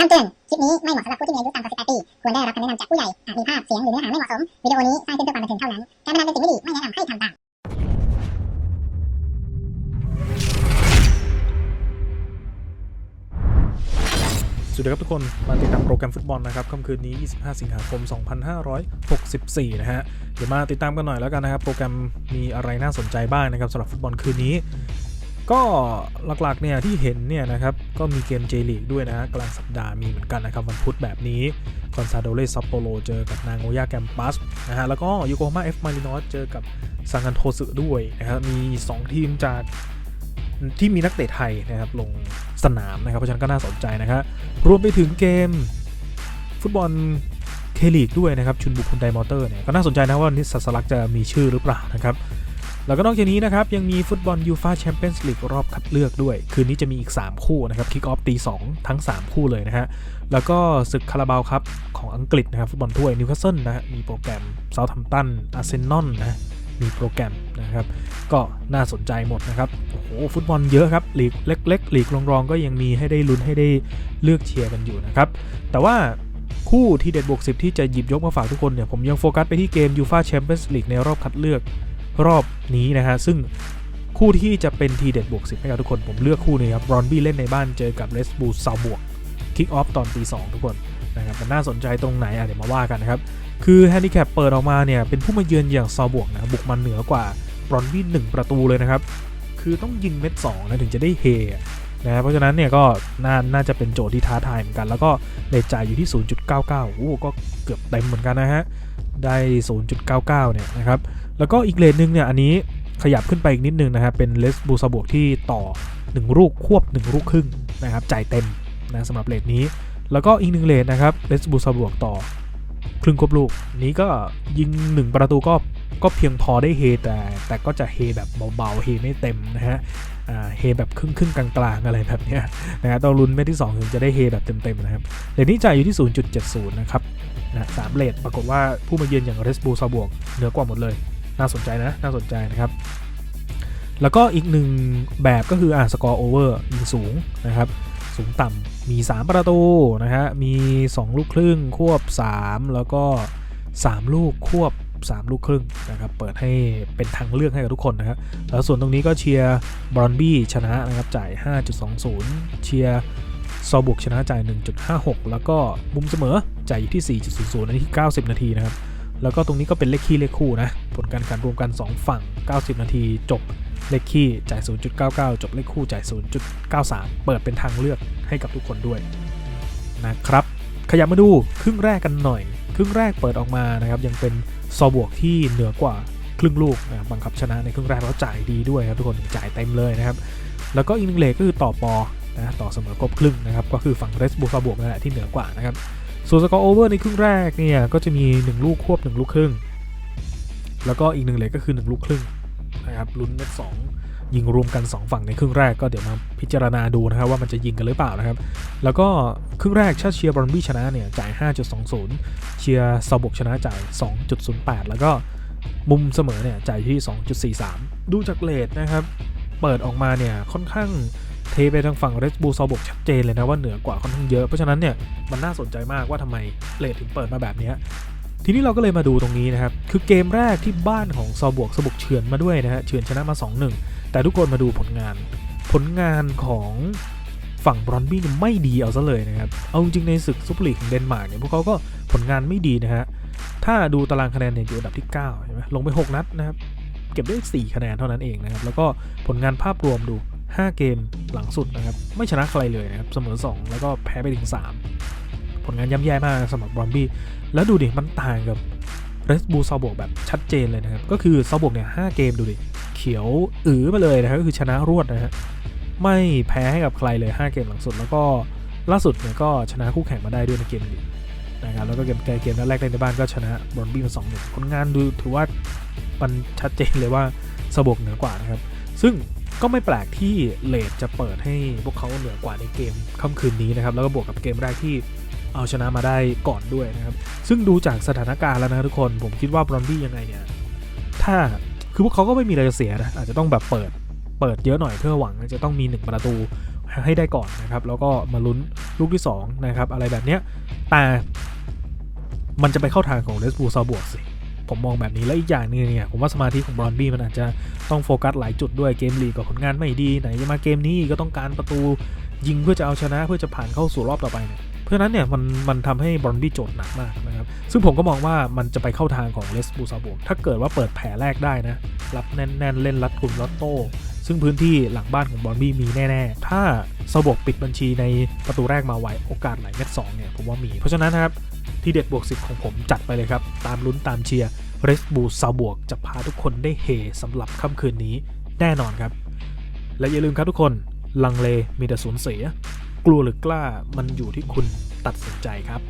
คำเตือน คลิปนี้ไม่เหมาะสำหรับผู้ที่มีอายุต่ำกว่า 18 ปี ควรได้รับคำแนะนำจากผู้ใหญ่ อาจมีภาพ เสียง หรือเนื้อหาไม่เหมาะสม วิดีโอนี้สร้างขึ้นเพื่อความบันเทิงเท่านั้น การพนันเป็นสิ่งไม่ดี ไม่แนะนำให้ทำตาม สวัสดีครับทุกคน มาติดตามโปรแกรมฟุตบอลนะครับค่ำคืนนี้ 25 สิงหาคม 2564 นะฮะ เดี๋ยวมาติดตามกันหน่อยแล้วกันนะครับ โปรแกรมมีอะไรน่าสนใจบ้างนะครับสำหรับฟุตบอลคืนนี้ ก็หลักๆเนี่ยที่เห็นเนี่ยนะครับก็มีเกมเจลีกด้วยนะฮะกลางสัปดาห์มีเหมือนกันนะครับวันพุธแบบนี้คอนซาโดเลซัปโปโรเจอกับนางโอยาแกมปัสนะฮะแล้วก็ยูโกฮาม่าเอฟมารินอสเจอกับซังกันโทสึด้วยนะครับมี 2 ทีมจากที่มีนักเตะไทยนะครับลงสนามนะครับเพราะฉะนั้นก็น่าสนใจนะครับรวมไปถึงเกมฟุตบอลเคลีกด้วยนะครับชุนบุคคลไดมอเตอร์เนี่ยก็น่าสนใจนะว่านิสสัสลักจะมีชื่อหรือเปล่านะครับ แล้วก็นอกจากนี้นะครับยังมีฟุตบอลยูฟาแชมเปี้ยนส์ลีกรอบคัดเลือกด้วย คืนนี้จะมีอีก 3 คู่นะครับคิกออฟตีสทั้ง 3 คู่เลยนะฮะ แล้วก็ศึกคาราบาวครับของอังกฤษนะครับฟุตบอลถ้วยนิวคาสเซิลนะฮะมีโปรแกรมเซาท์ทัมตันอาร์เซนอลนะมีโปรแกรมนะครับ ก็น่าสนใจหมดนะครับ โอ้โห ฟุตบอลเยอะครับลีกเล็กๆลีกรองๆก็ยังมีให้ได้ลุ้นให้ได้เลือกเชียร์กันอยู่นะครับ แต่ว่าคู่ที่เด็ดบวก10 ที่จะหยิบยกมาฝากทุกคนเนี่ย ผมยังโฟกัสไปที่เกมยูฟาแชมเปี้ยนส์ลีกในรอบคัดเลือก รอบนี้นะฮะซึ่งคู่ที่จะเป็นทีเด็ดบวก10ให้กับทุกคนผมเลือกคู่นี้ครับรอนบี้เล่นในบ้านเจอกับเรสบูซาวบวกคิกออฟตอนตีสองทุกคนนะครับมันน่าสนใจตรงไหนอะเดี๋ยวมาว่ากันนะครับ คือแฮนดิแคปเปิดออกมาเนี่ย เป็นผู้มาเยือนอย่างซาวบวกนะบุกมาเหนือกว่าบรอนวี่หนึ่งประตูเลยนะครับ คือต้องยิงเม็ดสองนะถึงจะได้เฮนะเพราะฉะนั้นเนี่ยก็น่าน่าจะเป็นโจทย์ที่ท้าทายเหมือนกัน แล้วก็เลทจ่ายอยู่ที่ 0.99โอ้ก็เกือบเต็มเหมือนกันนะฮะได้ 0.99เนี่ยนะครับ แล้วก็อีกเลทหนึ่งเนี่ยอันนี้ขยับขึ้นไปอีกนิดนึงนะครับเป็นเลสบูซาบวกที่ต่อ 1 ลูกควบ 1 ลูกครึ่งนะครับจ่ายเต็มนะสำหรับเลทนี้ แล้วก็อีกหนึ่งเลทนะครับเลสบูซาบวกต่อ ครึ่งควบลูกนี้ก็ยิง 1 ประตูก็ก็เพียงพอได้เฮแต่แต่ก็จะเฮแบบเบาๆเฮไม่เต็มนะฮะเฮแบบครึ่งครึ่งกลางๆอะไรแบบนี้นะฮะต้องลุ้นเม็ดที่ 2 ถึงจะได้เฮแบบเต็มๆนะครับเลทนี้จ่ายอยู่ที่ 0.70 นะครับนะสามเลทปรากฏว่าผู้มาเยือนอย่างเรสบูซาบวกเหนือกว่าหมดเลย น่าสนใจนะน่าสนใจนะครับ แล้วก็อีกหนึ่งแบบก็คืออ่าสกอร์โอเวอร์ยิงสูงนะครับสูงต่ำมี 3 ประตูนะฮะมี 2 ลูกครึ่งควบ 3 แล้วก็ 3 ลูกควบ 3 ลูกครึ่งนะครับเปิดให้เป็นทางเลือกให้กับทุกคนนะครับแล้วส่วนตรงนี้ก็เชียร์บรอนบี้ชนะนะครับจ่าย 5.20 เชียร์ซอบุกชนะจ่าย 1.56 แล้วก็มุมเสมอจ่ายอยู่ที่ 4.00 นาทีที่90 นาทีนะครับ แล้วก็ตรงนี้ก็เป็นเลขคี่เลขคู่นะ ผลการแข่งขันรวมกัน 2 ฝั่ง 90 นาที จบเลขคี่จ่าย 0.99 จบเลขคู่จ่าย 0.93 เปิดเป็นทางเลือกให้กับทุกคนด้วยนะครับ ขยับมาดูครึ่งแรกกันหน่อย ครึ่งแรกเปิดออกมานะครับ ยังเป็นซอบวกที่เหนือกว่าครึ่งลูกนะบังคับชนะในครึ่งแรกแล้วจ่ายดีด้วยครับทุกคนจ่ายเต็มเลยนะครับ แล้วก็อีกหนึ่งเลขก็คือต่อปอนะต่อเสมอครบครึ่งนะครับ ก็คือฝั่งเรสบูซาบวกนั่นแหละที่เหนือกว่านะครับ ส่วนสกอร์โอเวอร์ในครึ่งแรกเนี่ยก็จะมี 1 ลูกควบ 1 ลูกครึ่ง แล้วก็อีกหนึ่งเลยก็คือ 1 ลูกครึ่งนะครับลุ้นเม็ดสองยิงรวมกัน 2 ฝั่งในครึ่งแรกก็เดี๋ยวมาพิจารณาดูนะครับว่ามันจะยิงกันหรือเปล่านะครับ แล้วก็ครึ่งแรกชาเชียร์บรอนบี้ชนะเนี่ยจ่าย 5.20 เชียร์ซาบกชนะจ่าย 2.08 แล้วก็มุมเสมอเนี่ยจ่ายที่ 2.43 ดูจากเลทนะครับ เปิดออกมาเนี่ยค่อนข้าง เทไปทางฝั่งเรสบูซาบกชัดเจนเลยนะว่าเหนือกว่าค่อนข้างเยอะ เพราะฉะนั้นเนี่ยมันน่าสนใจมากว่าทำไมเลทถึงเปิดมาแบบนี้ทีนี้เราก็เลยมาดูตรงนี้นะครับ คือเกมแรกที่บ้านของซอบวกสบุกเฉือนมาด้วยนะฮะเฉือนชนะมา 2-1 แต่ทุกคนมาดูผลงาน ผลงานของฝั่งบรอนบี้ไม่ดีเอาซะเลยนะครับ เอาจริงในศึกซุปเปอร์ลีกของเดนมาร์กเนี่ยพวกเขาก็ผลงานไม่ดีนะฮะ ถ้าดูตารางคะแนนเนี่ยอยู่อันดับที่9ใช่ไหมลงไป 6 นัดนะครับ เก็บได้ 4 คะแนนเท่านั้นเองนะครับ แล้วก็ผลงานภาพรวมดู 5 เกมหลังสุดนะครับ ไม่ชนะใครเลยนะครับ เสมอ 2 แล้วก็แพ้ไปถึง 3 ผลงานย่ำแย่มากสำหรับบอนบี้ แล้วดูดิ มันต่างกับเรสบูซาบวกแบบชัดเจนเลยนะครับ ก็คือซาบวกเนี่ย5เกมดูดิ เขียวอือมาเลยนะครับก็คือชนะรวดนะฮะไม่แพ้ให้กับใครเลย 5 เกมหลังสุด แล้วก็ล่าสุดเนี่ยก็ชนะคู่แข่งมาได้ด้วยในเกมนี้นะครับแล้วก็เกมเกมนัดแรกในบ้านก็ชนะบอนบี้มา2 1ผลงานดูถือว่ามันชัดเจนเลยว่าซาบวกเหนือกว่านะครับ ซึ่ง ก็ไม่แปลกที่เลดจะเปิดให้พวกเขาเหนือกว่าในเกมค่ำคืนนี้นะครับ แล้วก็บวกกับเกมแรกที่เอาชนะมาได้ก่อนด้วยนะครับ ซึ่งดูจากสถานการณ์แล้วนะทุกคน ผมคิดว่าบรอนบี้ยังไงเนี่ย ถ้าคือพวกเขาก็ไม่มีอะไรจะเสียนะ อาจจะต้องแบบเปิด เปิดเยอะหน่อยเพื่อหวังจะต้องมี 1 ประตูให้ได้ก่อนนะครับ แล้วก็มาลุ้นลูกที่2นะครับ อะไรแบบเนี้ย แต่มันจะไปเข้าทางของเรสบูซาบวกสิ ผมมองแบบนี้แล้วอีกอย่างนึงเนี่ยผมว่าสมาธิของบอนบี้มันอาจจะต้องโฟกัสหลายจุดด้วยเกมลีกกับผลงานไม่ดีไหนจะมาเกมนี้ก็ต้องการประตูยิงเพื่อจะเอาชนะเพื่อจะผ่านเข้าสู่รอบต่อไปเนี่ยเพราะนั้นเนี่ยมันมันทำให้บอนบี้โจทย์หนักมากนะครับซึ่งผมก็มองว่ามันจะไปเข้าทางของเลสบูซาบวกถ้าเกิดว่าเปิดแผลแรกได้นะรับแน่นๆเล่นรัดกลุ่มรัดโต้ซึ่งพื้นที่หลังบ้านของบอลบี้มีแน่ๆ ถ้าซาบกปิดบัญชีในประตูแรกมาไวโอกาสไหลเม็ดสองเนี่ยผมว่ามี เพราะฉะนั้นนะครับ ที่เด็ดบวกสิบของผมจัดไปเลยครับ ตามลุ้นตามเชียร์เรสบูซาบวกจะพาทุกคนได้เฮสำหรับค่ำคืนนี้แน่นอนครับ และอย่าลืมครับทุกคนลังเลมีแต่สูญเสีย กลัวหรือกล้ามันอยู่ที่คุณตัดสินใจครับ